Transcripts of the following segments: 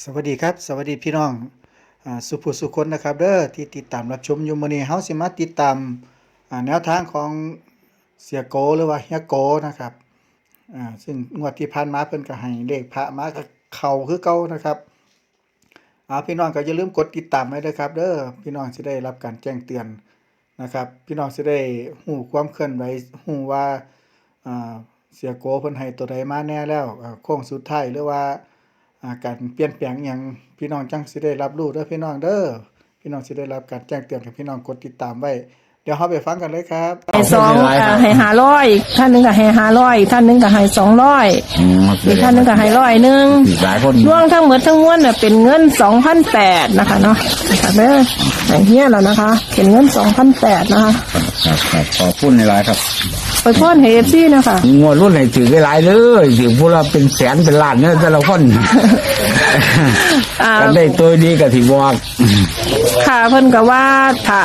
สวัสดีครับสวัสดีพี่น้องอสุภุสุคนนะครับเด้อที่ติดตามรับชมยูมนีเฮาสิมาติดตามแนวทางของเสียโกหรือว่าเฮียโกนะครับซึ่งงวดที่ผ่านมาเพิ่นก็ให้เลขพระมาก็เข้าคือเก่านะครับอาพี่น้องก็อย่าลืมกดติดตามไว้ด้วยครับเด้อพี่น้องสิได้รับการแจ้งเตือนนะครับ พี่น้องสิได้ฮู้ความเคลื่อนไหวฮู้ว่าเสียโกเพิ่นให้ตัวใดมาแน่แล้วโค้งสุดท้ายหรือว่า อาการเปลี่ยนแปลงอหย่างพี่น้องจังสิได้รับรู้เด้อพี่น้องเด้อพี่น้องสิได้รับการแจ้งเตือนกับพี่น้องกดติดตามไว้ เดี๋ยวเฮาไปฟังกันเลยครับให้สองอ่าให้ห้าร้อยท่านหนึงก็ให้ห้าร้อยท่านหนึงก็ให้สองร้อยอืมอีกท่านหนึงก็ให้ร้อยหนึ่งอีกหลายคนรวมทั้งหมดทั้งมวลน่ะเป็นเงินสองพันแปดนะคะเนาะนะคะเด้อให้เฮียแล้วนะคะ เป็นเงินสองพันแปดนะคะ ครับครับขอบคุณในหลายครับ ไปพ่นเฮฟซี่นะคะงวดรุ่นไหนถือได้หลายเลยถือพวกเราเป็นแสนเป็นล้านเนี่ยแต่ละคนอ่ากันได้ตัวดีกับที่บอกค่ะเพิ่นก็ว่าถ้า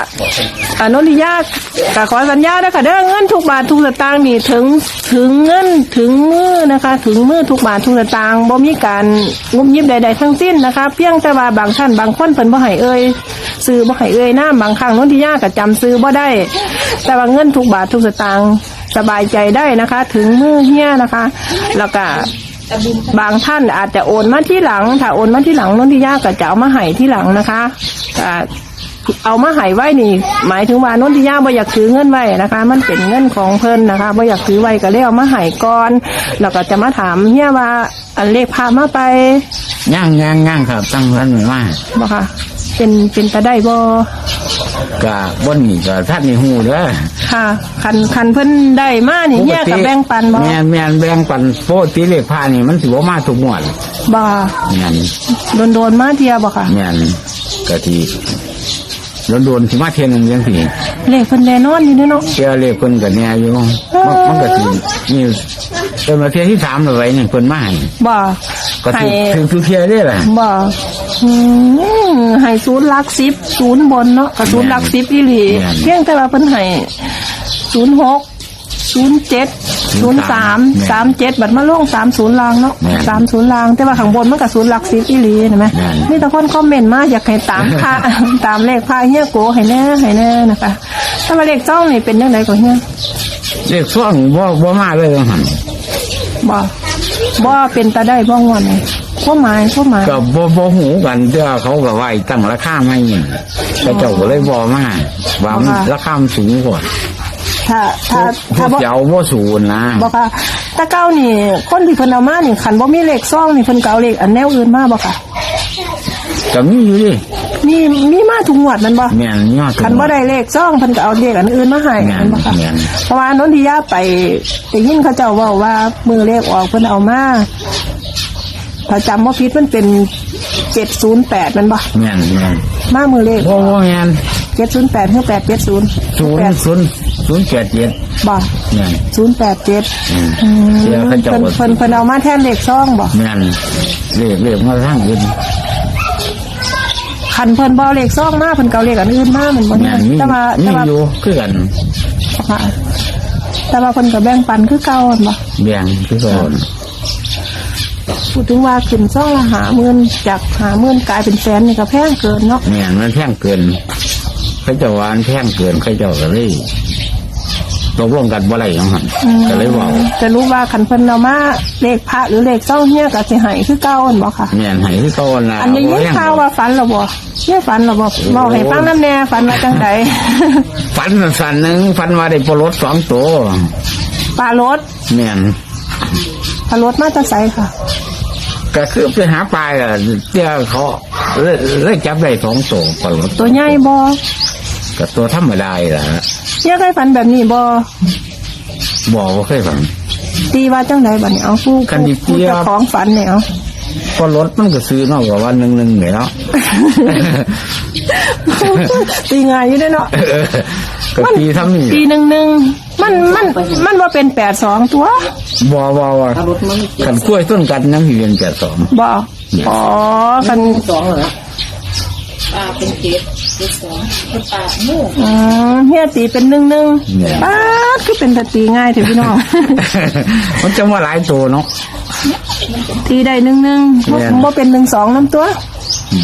อนุริยากก็ขอสัญญานะคะเด้อเงินทุกบาททุกสตางค์นี่ถึงถึงเงินถึงมือนะคะ ถึงมือทุกบาททุกสตางค์บ่มีการงุบยิบใด ๆ ทั้งสิ้นนะคะ เพียงแต่ว่าบางท่านบางคนเพิ่นบ่ให้เอ่ยซื้อบ่ให้เอ่ยน้ำบางครั้งนนทิยาก็จำซื้อบ่ได้ แต่ว่าเงินทุกบาททุกสตางค์ สบายใจได้นะคะ ถึงมือเฮียนะคะ แล้วก็บางท่านอาจจะโอนมาที่หลัง ถ้าโอนมาที่หลังนนทิยาก็จะเอามาให้ที่หลังนะคะอ่าเอามาให้ไว้นี่ หมายถึงว่านนทิยาบ่อยากถือเงินไว้นะคะ มันเป็นเงินของเพิ่นนะคะบ่อยากถือไว้ก็เลยเอามาให้ก่อนแล้วก็จะมาถามเฮียว่าอันเลขพามาไปย่างย่างย่างครับตั้งท่านมาบ่ค่ะ เป็นเป็นตาได้บ่ กะบนนี่ก็ท่านในหูเด้อค่ะคันคันเพิ่นได้มานี่เฮียกับแบ่งปันบ่แม่นแม่นแบ่งปันโปรตีเลขพานี่มันถือว่ามาทุกงวดบ่แม่นโดนโดนๆมาเทียบ่ค่ะแม่นกะทีโดนโดนๆสิมาเทียนหนึ่งยังสิเลขเพิ่นแน่นอนอยู่เด้อเนาะเชื่อเลขเพิ่นก็แน่อยู่มันมันก็สินี่เป็นมาเทียที่สามเลยไว้นี่เพิ่นมาให้บ่ก็ให้ถือถือถือเทียได้แหละบ่ อืมให้ศูนย์หลักสิบศูนย์บนเนาะกับศูนย์หลักสิบอีหลีแม่น เพียงแต่ว่าเพิ่นให้ศูนย์หกศูนย์เจ็ดศูนย์สามสามเจ็ดบัดมาลงสามศูนย์ลางเนาะแม่นสามศูนย์ลาง แต่ว่าข้างบนมันกับศูนย์หลักสิบอีหลีเห็นไหมแม่นมีแต่คนคอมเมนต์มาอยากให้ตามค่าตามเลขพาเฮียโกให้แน่ให้แน่นะคะถ้าว่าเลขจ้องนี่เป็นยังไงก็เฮียเลขช่วงบ่บ่มาเลยว่าหั่นบ่บ่เป็นตาได้บ่งอนนี่ ข้อหมายข้อหมายก็บ่บ่หูกันเจ้าเขาก็ว่าตั้งราคาไม่นี่แต่เจ้าก็เลยบ่มาว่ามันราคามันสูงกว่าถ้าถ้าพวถ้ากบ่เจ้าบ่สูงนะบอกค่ะตะเก้านี่ คนที่เพิ่นเอามานี่คันบ่มีเลขซ่องนี่เพิ่นก็เอาเลขอันแนวอื่นมาบ่ค่ะก็มีอยู่ดิมีมีมาทุกงวดมันบ่แม่นยอดคันบ่ได้เลขซ่องเพิ่นก็เอาเลขอันอื่นมาให้แม่นมันบ่ค่ะแม่นเพราะว่านนทิยาไปได้ยินเขาเจ้าเว้าว่ามือเลขออกเพิ่นเอามา ถ้าจำบ่ผิดมันเป็น708มันบ่แม่นแม่นมามือเลขบ่บ่แม่น708คือ870ศูนย์ศูนย์ศูนย์แปดเจ็ดบ่แม่น087อืมอืมเดี๋ยวเขาเจ้าเพิ่นก็เพิ่นเพิ่นเอามาแทนเลขซ่องบ่แม่นเลขเลขมาทางอื่นคันเพิ่นบ่เอาเลขซ่องมาเพิ่นก็เอาเลขอันอื่นมามันบ่แม่แน่นมีแต่ว่ามีแต่ว่าอยู่คือกันค่ะแต่ว่าเพิ่นก็แบ่งปันคือเก่าหั่นบ่แบ่งคือก่อน พูดถึงว่าขึ้นซ่องละหาหมื่นจากหาหมื่นกลายเป็นแสนนี่ก็แพงเกินเนาะแม่นมันแพงเกินเขาเจ้าว่ามันแพงเกินเขาเจ้าก็เลยตกลงกันบ่ได้หยังหั่นก็เลยเว้าจะรู้ว่าคันเพิ่นเอามาเลขพระหรือเลขซ่องเฮียก็สิให้คือเก่าหั่นบ่ค่ะแม่นให้คือก่อนล่ะอันนี้ยินข่าวว่าฝันแล้วบ่เฮียฝันแล้วบ่บอกให้ฟังนำแน่ฝันว่าจังไดฝันสันหนึ่งฝันว่าได้ปลารถสองตัวปลารถแม่นปลารถมาจะไสค่ะ ก็คือไปหาปลาอะเจ้าเขาเลยเลยจับได้สองตัวปลารถตัวใหญ่บ่ก็ตัวธรรมดาล่ะเฮียเคยฝันแบบนี้บ่บอกว่าเคยฝันตีว่าจังไดบัดนี้เอาผู้คันดิผู้เจี๊ยบเจ้าของฝันเนี่ยเอาปลารถมันก็ซื้อนอกกว่าวันหนึ่งหนึ่งเนี่ยเนาะตีง่ายอยู่เด้อเนาะก็ตีทำนี่ปีหนึ่งหนึ่งมันมันมันว่าเป็นแปดสองตัว บ่บ่ว่าขันกล้วยต้นกันยังเรียนแก่สองบออ๋อกันสองเหรอปลาเป็นเจ็ดเจ็ดสองเป็นปลาหมูอืมเฮียตีเป็นหนึ่งหนึ่งเนี่ยป้าดคือเป็นตะตีง่ายเถอะพี่น้อง มันจะมาหลายตัวเนาะ ตีได้หนึ่งหนึ่งแม่น บ่เป็นหนึ่งสองน้ำตัว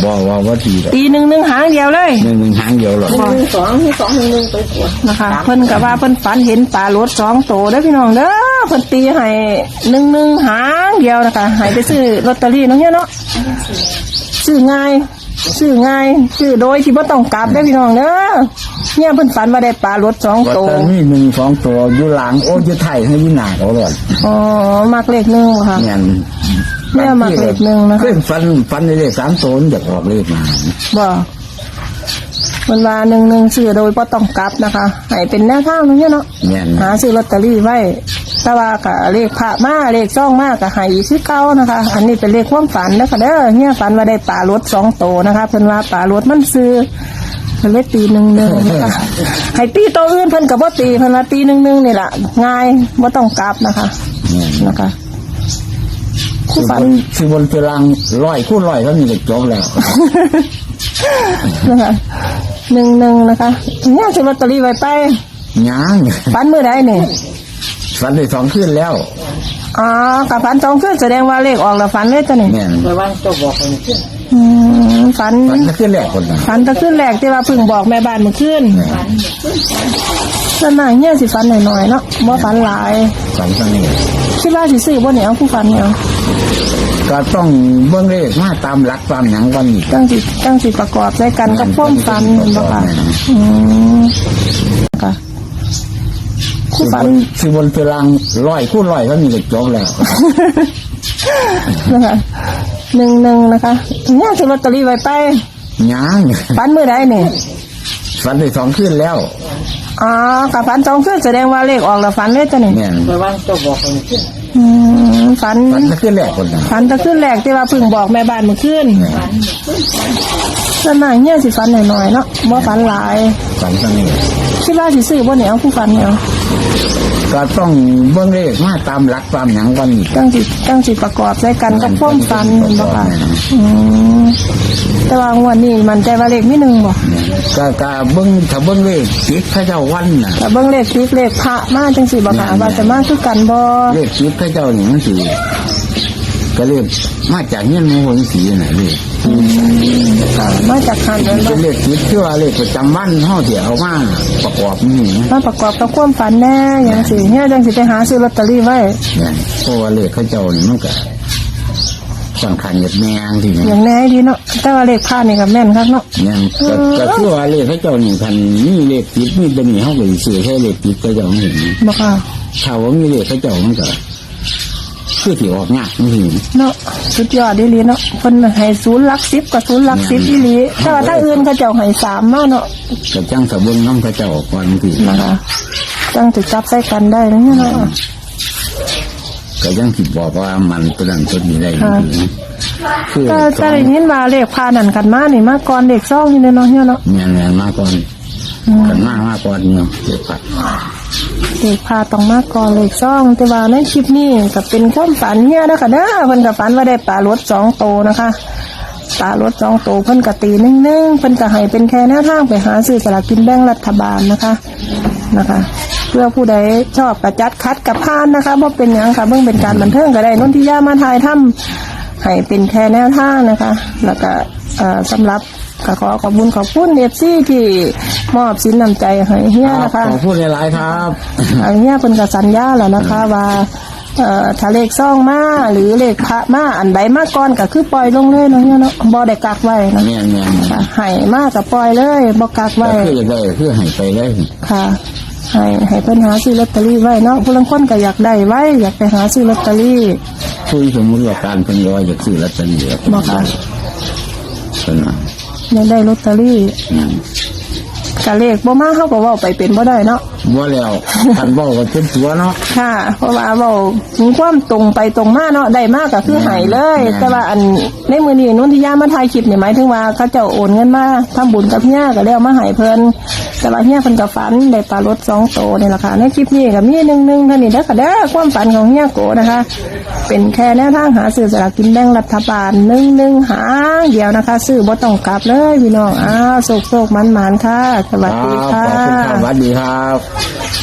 บอกว่าว่าดีเลยตีหนึ่งหนึ่งหางเดียวเลยหนึ่งหนึ่งหางเดียวหรอกหนึ่งสองหนึ่งสองหนึ่งหนึ่งไปตัวนะคะ เพิ่นก็ว่าเพิ่นฝันเห็นปลารถสองโตเด้อพี่น้องเด้อ เพิ่นตีให้หนึ่งหนึ่งหางเดียวนะคะให้ไปซื้อลอตเตอรี่เนาะเนี่ยเนาะซื้อง่ายซื้อง่ายซื้อโดยที่บ่ต้องกลับเด้อพี่น้องเด้อเนี่ยเพิ่นฝันว่าได้ปลารถสองว่าโตตอนนี้หนึ่งสองตัวอยู่หลังโอ้จะไทยให้ยินหนาเขาเลยอ๋อมักเลขหนึ่งบ่ค่ะเนี่ยแม่มาเลขหนึ่งนะคะเคยฟันฟันในเลขสามตัวมันอยากออกเลขมาบ่มันว่าหนึ่งหนึ่งซื้อโดยบ่ต้องกลับนะคะให้เป็นแนวทางเนาะเนี่ยเนาะเนี่ยหาซื้อลอตเตอรี่ไว้ แต่ว่าก็เลขพระมาเลขซ่องมากก็ให้ซื้อเก่านะคะ อันนี้เป็นเลขความฝันนะคะเด้อเนี่ยฝันว่าได้ปลารถสองโตนะคะเพิ่นว่าปลารถมันซื้อเพิ่นเลยตีหนึ่งหนึ่งนะคะให้ตีโตวอื่นเพิ่นก็บ่ตีเพิ่นว่าตีหนึ่งหนึ่งนี่แหละง่ายบ่ต้องกลับนะคะเนี่ยนะคะคืคู่อฝับนนคือบนตารางร้อยคู่ร้อยเขามีก็จบแล้ว นะคะหนึ่งหนึ่งนะคะเนี่ยซื้อลอตเตอรี่ไว้ไปยัง ฝันเมื่อใดนี่ ฟันได้สองขึ้นแล้วอ๋อกับฝันสองคืนแสดงว่าเลขออกแล้วฝันเลยจ้ะนี่เนี่ยไปว่างตัวบอกให้ขึ้นอืมฝันฟันจะขึ้นแรกคนนะฝันแตะขึ้นแรกที่ว่าเพึ่งบอกแม่บ้านเมื่อคืนส่วนหน้าเงี้ยสิฝันหน่อยๆเนาะบ่ฝันหลายฟันตั้งนี้คิดว่าสิซื้อบ่เหนียวผู้ฝันเหนียวก็ต้องเบื้องเลขมาตามหลักตามหยังก่อนอีกตั้งสิตั้งสิประกอบใช้กันกับความฝันเห็นบ่ค่ะอืม ค่ะผู้คือบฝันนคือบนตารางร้อยคู่ร้อยเขามีก็จบแล้วนะคะหนึ่งหนึ่งนะคะเนี่ยซื้อลอตเตอรี่ไว้ไปยังฝันเมื่อใดนี่ฟันได้สองขึ้นแล้วอ๋อกับฝันสองคืนแสดงว่าเลขออกแล้วฝันเลยจ้ะนี่เนี่ยไปว่างตัวบอกให้ขึ้นอืมฝันฟันจะขึ้นแรกคนนะฝันแตะขึ้นแรกที่ว่าเพึ่งบอกแม่บ้านเมื่อคืนส่วนมากเนี่ยสิฟันหน่อยๆเนาะบ่ฟันหลายฟันตั้งนี้คิดว่าสิซื้อบ่เหนียวผู้ฟันเหนียวก็ต้องเบื้องเลขมาตามหลักตามหยังก่อนอีกตั้งสิตั้งสิประกอบใช้กันกับความฟันเห็นบ่ค่ะอืมแต่ว่างวดนี้มันใจว่าเลขมีหนึ่งบ่ก็ก็เบื้องถ้าเบื้องเลขจิตเข้าเจ้าวันน่ะแต่เบิ่งเลขคลิปเลขพระมาจังสิบ่ค่ะว่าจะมาคือกันบ่เลขจิตเข้าเจ้านี่มันสิ ก็เลขมาจากเงี้ยมงคลสีน่ะเลขค่ะมาจากคันนั้นเป็บ่นเลขจิตที่ว่าเลขประจำวันเฮาสิเอามาประกอบนี่นะมาประกอบกับความฝันแน่อย่างสิเนี่ยจังสิไปหาซื้อลอตเตอรี่ไว้เนี่ยเพราะว่าเลขเข้าเจ้านี่มันก็สำคัญกับแมงที่อนี่ย่างแน่ดีเนาะแต่ว่าเลขพระนี่ก็แม่นคักเนาะเนี่ยก็ก็คือว่าเลขเข้าเจ้านี่คันมีเลขจิตมีตัวนี้เฮาก็สิซื้อแค่เลขจิตเข้าเจ้าเห็นบ่ค่ะถ้าว่ามีเลขเข้าเจ้ามันก็ คือสิออกยากนี่เนาะสุดยอดดีหลีเนาะเพิ่นให้ศูนย์หลัก10กับศูนย์หลัก10อีหลีแต่ว่าถ้าอื่นเขาเจ้าให้สามมาเนาะก็จังสะเบิ่งน้ำเข้าเจ้าก่อนที่นะคะจังจะจับใส่กันได้นะเนี่ยเนาะก็ยังสิบอกว่ามันตัวนั้นตัวนี้ได้จริงๆคือก็จะได้ยินว่าเลขพานั่นกันมานี่มาก่อนเลขซ่องนี่เนาะเนี่ยเนาะเงี้ยเงี้ยมาก่อนกันมามาก่อนเนี่ยเดี๋ยวปัด เลขพาต้องมาก่อนเลขซ่อง แต่ว่าในคลิปนี้ก็เป็นความฝันเนี่ยนะคะเด้อเพิ่นก็ฝันว่าได้ปลารถสองโตนะคะปลารถสองโตเพิ่นก็ตีนึ่งนึ่งเพิ่นก็ให้เป็นแค่แนวทางไปหาซื้อสลากกินแบ่งรัฐบาลนะคะนะคะ เพื่อผู้ใดชอบกระจัดคัดกับพานนะคะเพราเป็นอย่างค่ะเพิ่งเป็นการบันเทิงก็ได้นนทิยามาทายถ้ำให้เป็นแค่แนวทางนะคะ แล้วก็เออสำหรับ ก็ขอขอบคุณขอบคุณเอฟซีที่มอบสินน้ำใจให้เฮียนะคะขอพูดหลายๆครับอันเนี้ยเป็นกับสัญญาแล้วนะคะว่าเอ่อถ้าเลขซ่องมาหรือเลขพระมาอันใดมาก่อนก็คือปล่อยลงเลยเนาะเนี่ยเนาะบ่ได้กักไว้นะเนี่ยเนี่ยค่ะให้มากับปล่อยเลยบ่กักก็ไว้คือจะได้คือให้ไปได้ค่ะให้ให้เพิ่นหาซื้อลอตเตอรี่ไว้เนาะผู้ลางคนก็อยากได้ไว้ อยากไปหาซื้อลอตเตอรี่คุยสมมติว่าการเป็นร้อยอยากซื้อลอตเตอรี่บ่ค่ะเป็นว่าอ ยากได้ลอตเตอรี่อืมกะเลขบ่มาเฮาก็เว้าไปเป็นบ่ได้เนาะว่าแล้วท่านบอกว่าเป็นตัวเนาะค่ะ เพราะว่าเว้าถึงความตรงไปตรงมาเนาะได้มากก็คือให้เลยอืมแต่ว่าอันในมื้อนี้นุ่นที่ย่ามาถ่ายคลิปนี่หมายถึงว่าเขาเจ้าโอนเงินมาทำบุญกับเฮียก็แล้วมาให้เพิ่น แต่ว่าเฮียเพิ่นก็ฝันได้ปลารถสองโตนี่ล่ะค่ะในคลิปนี้ก็มีหนึ่งหนึ่งท่านี้เด้อค่ะเด้อความฝันของเฮียโกนะคะ เป็นแค่แนวทางหาซื้อสลากกินแบ่งรัฐบาลหนึ่งหนึ่งหางเดียวนะคะ ซื้อบ่ต้องกลับเลยพี่น้องอ้าวโศกโศกมันมันๆค่ะสวัสดีค่ะ ขอบคุณครับสวัสดีครับ